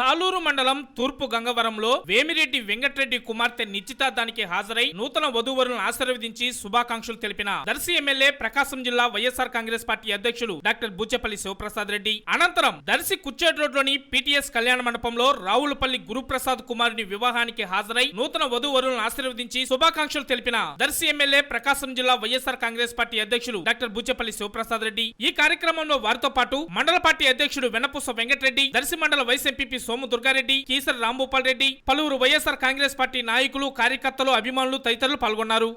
తాలూరు మండలం తూర్పు గంగవరంలో వేమిరెడ్డి వెంకటరెడ్డి కుమార్తె నిశ్చితార్థానికి హాజరై నూతన వధూవరులను ఆశీర్వదించి శుభాకాంక్షలు తెలిపిన దర్శి ఎమ్మెల్యే ప్రకాశం జిల్లా వైఎస్ఆర్ కాంగ్రెస్ పార్టీ అధ్యక్షులు డాక్టర్ బుచ్చపల్లి శివప్రసాద్ రెడ్డి. అనంతరం దర్శి కుచ్చేడ్ రోడ్లోని పీటీఎస్ కళ్యాణ మండపంలో రావులపల్లి గురుప్రసాద్ కుమారుని వివాహానికి హాజరై నూతన వధూవరులను ఆశీర్వదించి శుభాకాంక్షలు తెలిపిన దర్శి ఎమ్మెల్యే ప్రకాశం జిల్లా వైఎస్ఆర్ కాంగ్రెస్ పార్టీ అధ్యక్షులు డాక్టర్ బుచ్చపల్లి శివప్రసాద్ రెడ్డి. ఈ కార్యక్రమంలో వారితో పాటు మండల పార్టీ అధ్యక్షుడు వెన్నపూస వెంకటరెడ్డి దర్శి మండల వైస్ ఎంపీ సోము దుర్గారెడ్డి కీసర రాంభూపాల్ రెడ్డి పలువురు వైఎస్ఆర్ కాంగ్రెస్ పార్టీ నాయకులు కార్యకర్తలు అభిమానులు తదితరులు పాల్గొన్నారు.